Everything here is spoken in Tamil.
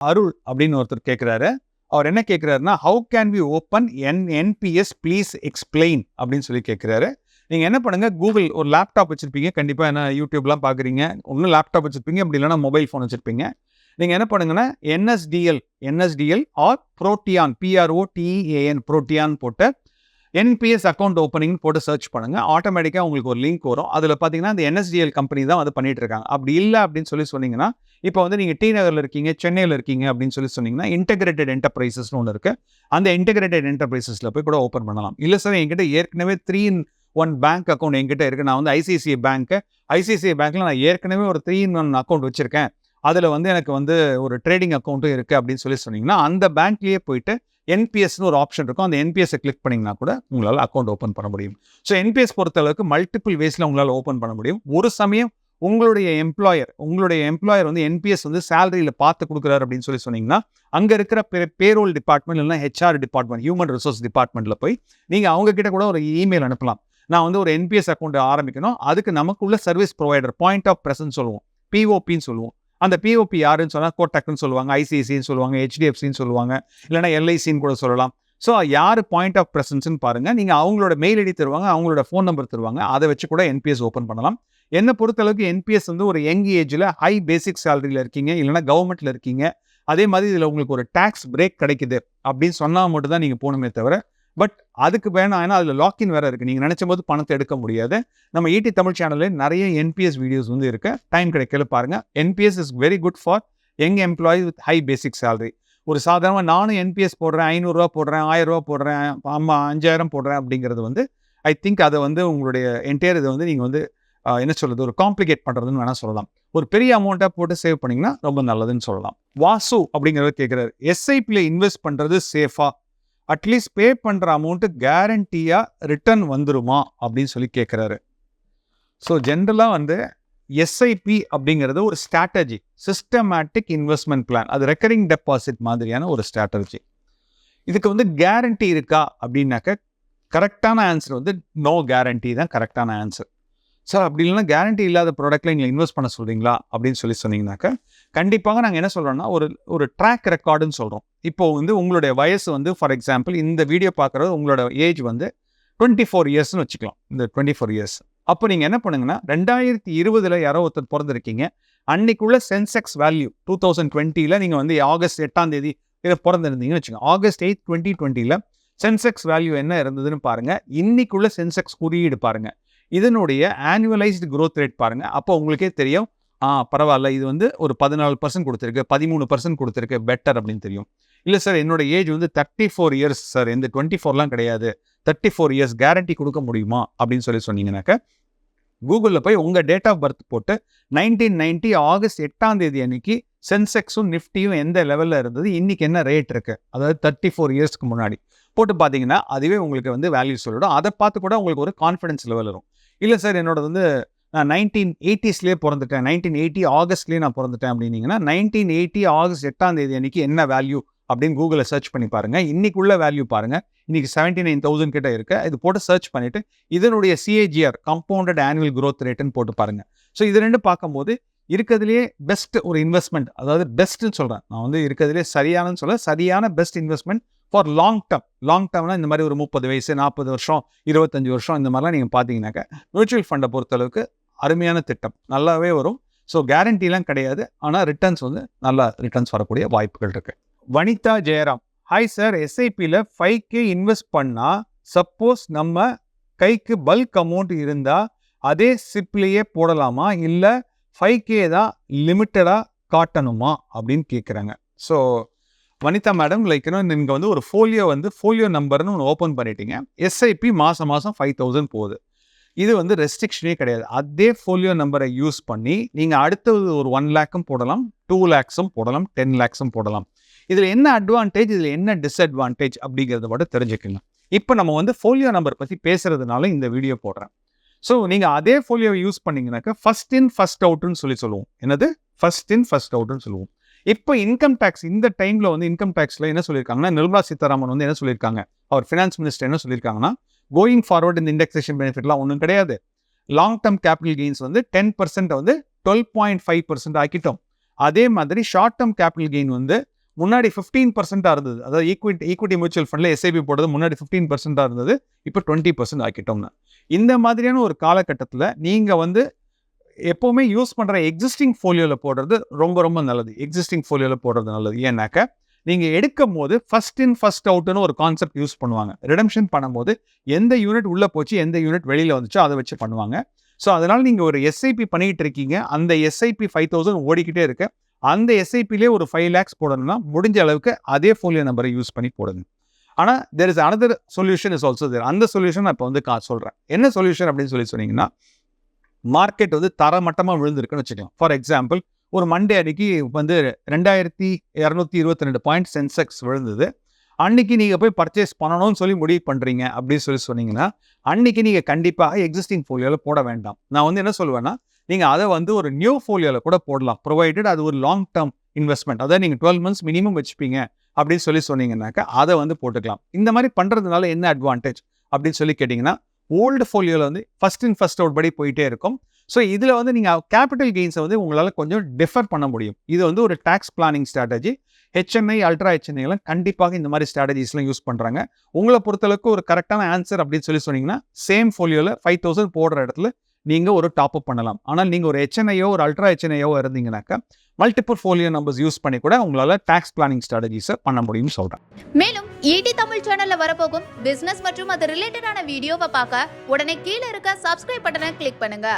அருள் அப்படின்னு ஒருத்தர் கேட்குறாரு அவர் என்ன கேட்குறாருன்னா how can we open N NPS please explain அப்படின்னு சொல்லி கேட்குறாரு நீங்கள் என்ன பண்ணுங்க கூகுள் ஒரு லேப்டாப் வச்சிருப்பீங்க. கண்டிப்பாக என்ன யூடியூப்லாம் பார்க்குறீங்க ஒன்றும் லேப்டாப் வச்சிருப்பீங்க அப்படி இல்லைன்னா மொபைல் ஃபோன் வச்சிருப்பீங்க. நீங்கள் என்ன பண்ணுங்கன்னா NSDL NSDL or Protean P R O T E A N Protean போட்டு என்பிஎஸ் அக்கௌண்ட் ஓப்பனிங் போட்டு சர்ச் பண்ணுங்கள் ஆட்டோமேட்டிக்காக உங்களுக்கு ஒரு லிங்க் வரும். அதில் பார்த்தீங்கன்னா அந்த என்எஸ்டிஎல் கம்பெனி தான் வந்து பண்ணிட்டு இருக்காங்க. அப்படி இல்லை அப்படின்னு சொல்லி சொன்னீங்கன்னா இப்போ வந்து நீங்கள் டி நகரில் இருக்கீங்க சென்னையில் இருக்கீங்க அப்படின்னு சொல்லி சொன்னீங்கன்னா இன்டெகிரேட்டட் என்டர்பிரைசஸ்னு ஒன்று இருக்குது அந்த இன்டெகிரேட்டட் என்டர்பிரைசஸில் போய் கூட ஓப்பன் பண்ணலாம். இல்லை சார் என்கிட்ட ஏற்கனவே three in one bank account என்கிட்ட இருக்குது நான் வந்து ஐசிஐசிஐ பேங்க்கு ஐசிஐசிஐ பேங்க்கில் நான் ஏற்கனவே ஒரு த்ரீ இன் ஒன் அக்கௌண்ட் வச்சுருக்கேன். அதில் வந்து எனக்கு வந்து ஒரு ட்ரேடிங் அக்கௌண்ட்டும் இருக்குது அப்படின்னு சொல்லி சொன்னீங்கன்னா அந்த பேங்க்லேயே போயிட்டு என்பிஎஸ்னு ஒரு ஆப்ஷன் இருக்கும். அந்த என்பிஎஸ்ஸை கிளிக் பண்ணிங்கன்னா கூட உங்களால் அக்கௌண்ட் ஓப்பன் பண்ண முடியும். ஸோ என்பிஎஸ் பொறுத்தளவுக்கு மல்டிபிள் வேஸில் உங்களால் ஓப்பன் பண்ண முடியும். ஒரு சமயம் உங்களுடைய எம்ப்ளாயர் உங்களுடைய எம்ப்ளாயர் வந்து என்பிஎஸ் வந்து சேலரியில் பார்த்து கொடுக்குறாரு அப்படின்னு சொல்லி சொன்னீங்கன்னா அங்கே இருக்கிற பே பேரோல் டிபார்ட்மெண்ட் இல்லைன்னா ஹெச்ஆர் டிபார்ட்மெண்ட் ஹியூமன் ரிசோர்ஸ் டிபார்ட்மெண்ட்டில் போய் நீங்கள் அவங்க கிட்ட கூட ஒரு இமெயில் அனுப்பலாம். நான் வந்து ஒரு என்பிஎஸ் அக்கௌண்ட் ஆரம்பிக்கணும். அதுக்கு நமக்குள்ள service provider point of presence சொல்லுவோம். பிஓபின்னு சொல்லுவோம். அந்த பிஓபி யாருன்னு சொன்னால் கோட்டக்னு சொல்லுவாங்க ஐசிஐசின்னு சொல்லுவாங்க ஹெச்டிஎஃப்சின்னு சொல்லுவாங்க இல்லைனா எல்ஐசின்னு கூட சொல்லலாம். ஸோ யார் பாயிண்ட் ஆஃப் ப்ரெசன்ஸ்னு பாருங்கள் நீங்கள் அவங்களோட மெயில் ஐடி தருவாங்க அவங்களோட ஃபோன் நம்பர் தருவாங்க அதை வச்சு கூட என்பிஎஸ் ஓப்பன் பண்ணலாம். என்னை பொறுத்தளவுக்கு என்பிஎஸ் வந்து ஒரு யங் ஏஜில் ஹை பேசிக் சேலரியில் இருக்கீங்க இல்லைனா கவர்மெண்ட்டில் இருக்கீங்க. அதே மாதிரி இதில் உங்களுக்கு ஒரு டேக்ஸ் பிரேக் கிடைக்குது. அப்படின்னு சொன்னால் மட்டும் தான் நீங்கள் போகணுமே தவிர பட் அதுக்கு வேணாம் ஏன்னா அதில் லாக்இன் வேறு இருக்குது நீங்கள் நினச்சும் போது பணத்தை எடுக்க முடியாது. நம்ம ஈடி தமிழ் சேனலில் நிறைய என்பிஎஸ் வீடியோஸ் வந்து இருக்குது டைம் கிடைக்கல பாருங்கள் NPS is very good for young employee with high basic salary ஒரு சாதாரணமாக நானும் என்பிஎஸ் போடுறேன் ஐநூறுரூவா போடுறேன் ஆயிரரூவா போடுறேன் ஆமாம் அஞ்சாயிரம் போடுறேன் அப்படிங்கிறது வந்து ஐ திங்க் அதை வந்து உங்களுடைய என்டையர் இதை வந்து நீங்கள் வந்து என்ன சொல்கிறது ஒரு காம்ப்ளிகேட் பண்ணுறதுன்னு வேணால் சொல்லலாம். ஒரு பெரிய அமௌண்ட்டாக போட்டு சேவ் பண்ணிங்கன்னா ரொம்ப நல்லதுன்னு சொல்லலாம். வாசு அப்படிங்கிறத கேட்குறாரு எஸ்ஐபியில் இன்வெஸ்ட் பண்ணுறது சேஃபா அட்லீஸ்ட் பே பண்ணுற அமௌண்ட்டு கேரண்டியாக ரிட்டர்ன் வந்துருமா அப்படின்னு சொல்லி கேட்குறாரு ஸோ ஜென்ரலாக வந்து எஸ்ஐபி அப்படிங்கிறது ஒரு ஸ்ட்ராட்டஜி சிஸ்டமேட்டிக் இன்வெஸ்ட்மெண்ட் பிளான் அது ரெக்கரிங் டெபாசிட் மாதிரியான ஒரு ஸ்ட்ராட்டஜி இதுக்கு வந்து கேரண்டி இருக்கா அப்படின்னாக்க கரெக்டான ஆன்சர் வந்து நோ கேரண்டி தான் கரெக்டான ஆன்சர் சார் அப்படி இல்லைன்னா கேரண்டி இல்லாத ப்ராடக்ட்டில் நீங்கள் இன்வெஸ்ட் பண்ண சொல்கிறீங்களா அப்படின்னு சொல்லி சொன்னீங்கன்னாக்க கண்டிப்பாக நாங்கள் என்ன சொல்கிறோன்னா ஒரு ஒரு ட்ராக் ரெக்கார்டுன்னு சொல்கிறோம் இப்போ வந்து உங்களுடைய வயசு வந்து ஃபார் எக்ஸாம்பிள் இந்த வீடியோ பார்க்குறது உங்களோட ஏஜ் வந்து டுவெண்ட்டி ஃபோர் இயர்ஸ்னு வச்சுக்கலாம். இந்த டுவெண்ட்டி ஃபோர் இயர்ஸ் அப்போ நீங்கள் என்ன பண்ணுங்கன்னா ரெண்டாயிரத்தி இருபதில் யாரோ ஒருத்தர் பிறந்திருக்கீங்க. அன்னைக்குள்ள சென்செக்ஸ் வேல்யூ டூ தௌசண்ட் டுவெண்ட்டியில் நீங்கள் வந்து ஆகஸ்ட் எட்டாம் தேதி இதில் பிறந்திருந்தீங்கன்னு வச்சுக்கோங்க. ஆகஸ்ட் எயிட் டுவெண்ட்டி டுவெண்ட்டியில் சென்செக்ஸ் வேல்யூ என்ன இருந்ததுன்னு பாருங்கள் இன்னைக்குள்ள சென்செக்ஸ் குறியீடு பாருங்கள் இதனுடைய ஆனுவலைஸ்டு க்ரோத் ரேட் பாருங்கள் அப்போ உங்களுக்கே தெரியும். ஆ பரவாயில்ல. இது வந்து ஒரு பதினாலு பர்சன்ட் கொடுத்துருக்கு. பதிமூணு பர்சன்ட் கொடுத்துருக்கு. பெட்டர் அப்படின்னு தெரியும். இல்லை சார் என்னோட ஏஜ் வந்து தேர்ட்டி ஃபோர் இயர்ஸ் சார் இந்த டுவெண்ட்டி ஃபோர்லாம் கிடையாது. தேர்ட்டி ஃபோர் இயர்ஸ் கேரண்டி கொடுக்க முடியுமா? அப்படின்னு சொல்லி சொன்னீங்கன்னாக்க கூகுளில் போய் உங்கள் டேட் ஆஃப் பர்த் போட்டு நைன்டீன் நைன்ட்டி ஆகஸ்ட் எட்டாம் தேதி அன்னைக்கு சென்செக்ஸும் நிஃப்டியும் எந்த லெவலில் இருந்தது? இன்றைக்கி என்ன ரேட் இருக்குது அதாவது தேர்ட்டி ஃபோர் இயர்ஸ்க்கு முன்னாடி. போட்டு பார்த்தீங்கன்னா அதுவே உங்களுக்கு வந்து வேல்யூ சொல்லிடும். அதை பார்த்து கூட உங்களுக்கு ஒரு கான்ஃபிடன்ஸ் லெவல் வரும். இல்லை சார் என்னோட வந்து நான் நைன்டீன் எயிட்டிஸ்லேயே பிறந்துட்டேன். நைன்டீன் எயிட்டி ஆகஸ்ட்லேயே நான் பிறந்துட்டேன் அப்படின்னீங்கன்னா நைன்டீன் எயிட்டி ஆகஸ்ட் எட்டாம் தேதி அன்னைக்கு என்ன வேல்யூ அப்படின்னு கூகுளில் சர்ச் பண்ணி பாருங்க. இன்றைக்குள்ள வேல்யூ பாருங்க. இன்றைக்கி செவன்ட்டி நைன் தௌசண்ட் கிட்ட இருக்கு. இது போட்டு சர்ச் பண்ணிவிட்டு இதனுடைய சிஏஜிஆர் கம்பவுண்டட் ஆனுவல் க்ரோத் ரேட்டுன்னு போட்டு பாருங்கள் ஸோ இது ரெண்டு பார்க்கும்போது இருக்கிறதுலேயே பெஸ்ட் ஒரு இன்வெஸ்ட்மெண்ட் அதாவது பெஸ்ட்டுன்னு சொல்கிறேன் நான் வந்து இருக்கிறதுலே சரியானன்னு சொல்ல சரியான best investment for long term long டேர்ம்னா இந்த மாதிரி ஒரு முப்பது வயசு நாற்பது வருஷம் இருபத்தஞ்சி வருஷம் இந்த மாதிரிலாம் நீங்கள் பார்த்தீங்கன்னாக்க மியூச்சுவல் ஃபண்டை பொறுத்தளவுக்கு அருமையான திட்டம். நல்லாவே வரும். ஸோ கேரண்டிலாம் கிடையாது. ஆனால் ரிட்டர்ன்ஸ் வந்து நல்லா ரிட்டர்ன்ஸ் வரக்கூடிய வாய்ப்புகள் இருக்குது வனிதா ஜெயராம். ஹாய் சார் எஸ்ஐபியில் ஃபைவ் கே இன்வெஸ்ட் பண்ணால் சப்போஸ் நம்ம கைக்கு பல்க் அமௌண்ட் இருந்தால் அதே சிப்லேயே போடலாமா? இல்லை ஃபைவ் கே தான் லிமிட்டடாக காட்டணுமா? அப்படின்னு கேட்குறாங்க ஸோ வனிதா மேடம் லைக் நீங்கள் வந்து ஒரு ஃபோலியோ வந்து ஃபோலியோ நம்பர்னு ஒன்று ஓப்பன் பண்ணிட்டீங்க. எஸ்ஐபி மாதம் மாதம் ஃபைவ் தௌசண்ட் போகுது. இது வந்து ரெஸ்ட்ரிக்ஷனே கிடையாது. அதே ஃபோலியோ நம்பரை யூஸ் பண்ணி நீங்கள் அடுத்தது ஒரு ஒன் லேக்கும் போடலாம் டூ லேக்ஸும் போடலாம் டென் லேக்ஸும் போடலாம். இதில் என்ன அட்வான்டேஜ் இதில் என்ன டிஸ்அட்வான்டேஜ் அப்படிங்கிறத மட்டும் தெரிஞ்சுக்கோங்க. இப்போ நம்ம வந்து ஃபோலியோ நம்பர் பற்றி பேசுகிறதுனால இந்த வீடியோ போடுறேன். ஸோ நீங்கள் அதே ஃபோலியோவை யூஸ் பண்ணீங்கன்னாக்கா ஃபஸ்ட் இன் ஃபர்ஸ்ட் அவுட்னு சொல்லி சொல்லுவோம். என்னது? ஃபஸ்ட் இன் ஃபர்ஸ்ட் அவுட்னு சொல்லுவோம். இப்போ இன்கம் டேக்ஸ் இந்த டைமில் வந்து இன்கம் டேக்ஸில் என்ன சொல்லியிருக்காங்கன்னா நிர்மலா சீதாராமன் வந்து என்ன சொல்லியிருக்காங்க? அவர் ஃபினான்ஸ் மினிஸ்டர் என்ன சொல்லியிருக்காங்கன்னா கோயிங் ஃபார்வர்ட் இந்த இண்டெக்ஸேஷன் பெனிஃபிட்லாம் ஒன்றும் கிடையாது. லாங் டேர்ம் கேபிட்டல் கெயின்ஸ் வந்து டென் பர்சன்ட் வந்து டுவெல் பாயிண்ட் ஃபைவ் பர்சன்ட் ஆக்கிட்டோம். அதே மாதிரி ஷார்ட் டேர்ம் கேபிட்டல் கெயின் வந்து முன்னாடி ஃபிஃப்டீன் பர்சன்டாக இருந்தது. அதாவது ஈக்விட்டி ஈக்விட்டி மியூச்சுவல் ஃபண்டில் எஸ்ஐபி போடுறது முன்னாடி ஃபிஃப்டீன் பர்சன்டாக இருந்தது இப்போ டுவெண்ட்டி பர்சன்ட் ஆக்கிட்டோம்னா. இந்த மாதிரியான ஒரு காலகட்டத்தில் நீங்கள் வந்து எப்போவுமே யூஸ் பண்ணுற எக்ஸிஸ்டிங் ஃபோலியோவில் போடுறது ரொம்ப ரொம்ப நல்லது. எக்ஸிஸ்டிங் ஃபோலியோவில் போடுறது நல்லது. ஏன்னாக்க நீங்கள் எடுக்கும் போது ஃபர்ஸ்ட் இன் ஃபர்ஸ்ட் அவுட்னு ஒரு கான்செப்ட் யூஸ் பண்ணுவாங்க. ரிடம்ஷன் பண்ணும்போது எந்த யூனிட் உள்ளே போச்சு எந்த யூனிட் வெளியில் வந்துச்சோ அதை வச்சு பண்ணுவாங்க. ஸோ அதனால் நீங்கள் ஒரு எஸ்ஐபி பண்ணிகிட்டு இருக்கீங்க. அந்த எஸ்ஐபி ஃபைவ் தௌசண்ட் ஓடிக்கிட்டே இருக்கு. அந்த எஸ்ஐபிலே ஒரு ஃபைவ் லேக்ஸ் போடணும்னா முடிஞ்ச அளவுக்கு அதே ஃபோலியோ நம்பரை யூஸ் பண்ணி போடுங்க. ஆனால் there is another solution is also there அந்த சொல்யூஷன் நான் இப்போ வந்து கா சொல்கிறேன் என்ன சொல்யூஷன் அப்படின்னு சொல்லி சொன்னீங்கன்னா மார்க்கெட் வந்து தரமட்டமாக விழுந்திருக்குன்னு வச்சுக்கலாம். ஃபார் எக்ஸாம்பிள் ஒரு மண்டே அன்னைக்கு வந்து ரெண்டாயிரத்தி இரநூத்தி இருபத்தி ரெண்டு பாயிண்ட் சென்செக்ஸ் விழுந்தது. அன்னைக்கு நீங்கள் போய் பர்ச்சேஸ் பண்ணணும்னு சொல்லி முடிவு பண்ணுறீங்க அப்படின்னு சொல்லி சொன்னீங்கன்னா அன்னைக்கு நீங்கள் கண்டிப்பாக எக்ஸிஸ்டிங் ஃபோலியோவில் போட வேண்டாம். நான் வந்து என்ன சொல்லுவேன்னா நீங்கள் அதை வந்து ஒரு நியூ ஃபோலியோவில் கூட போடலாம். ப்ரொவைடட் அது ஒரு லாங் டேர்ம் இன்வெஸ்ட்மெண்ட் அதாவது நீங்கள் டுவெல் மந்த்ஸ் மினிமம் வச்சுப்பீங்க அப்படின்னு சொல்லி சொன்னீங்கன்னாக்கா அதை வந்து போட்டுக்கலாம். இந்த மாதிரி பண்ணுறதுனால என்ன அட்வான்டேஜ் அப்படின்னு சொல்லி கேட்டிங்கன்னா ஓல்டு ஃபோலியோவில் வந்து ஃபர்ஸ்ட் இன் ஃபர்ஸ்ட் அவுட் படி போயிட்டே இருக்கும். ஸோ இதில் வந்து நீங்கள் கேபிட்டல் கெயின்ஸை வந்து உங்களால் கொஞ்சம் டிஃபர் பண்ண முடியும். இது வந்து ஒரு tax planning strategy HNI ultra ஹெச்என்ஐலாம் கண்டிப்பாக இந்த மாதிரி ஸ்ட்ராட்டஜிஸ்லாம் யூஸ் பண்ணுறாங்க உங்களை பொறுத்தளவுக்கு ஒரு கரெக்டான ஆன்சர் அப்படின்னு சொல்லி சொன்னீங்கன்னா சேம் ஃபோலியோவில் ஃபைவ் தௌசண்ட் போடுற இடத்துல நீங்கள் ஒரு டாப் அப் பண்ணலாம். ஆனால் நீங்கள் ஒரு எச்என்ஐயோ ஒரு அல்ட்ரா எச்என்ஐயோ இருந்தீங்கன்னாக்கா மல்டிபிள் ஃபோலியோ நம்பர்ஸ் யூஸ் பண்ணி கூட உங்களால் டேக்ஸ் பிளானிங் ஸ்ட்ராட்டஜிஸை பண்ண முடியும்னு சொல்கிறேன் மேலும் ஈடி தமிழ் சேனலில் வரப்போகும் பிஸ்னஸ் மற்றும் அது ரிலேட்டடான வீடியோவை பார்க்க உடனே கீழே இருக்க சப்ஸ்கிரைப் பட்டனை கிளிக் பண்ணுங்க.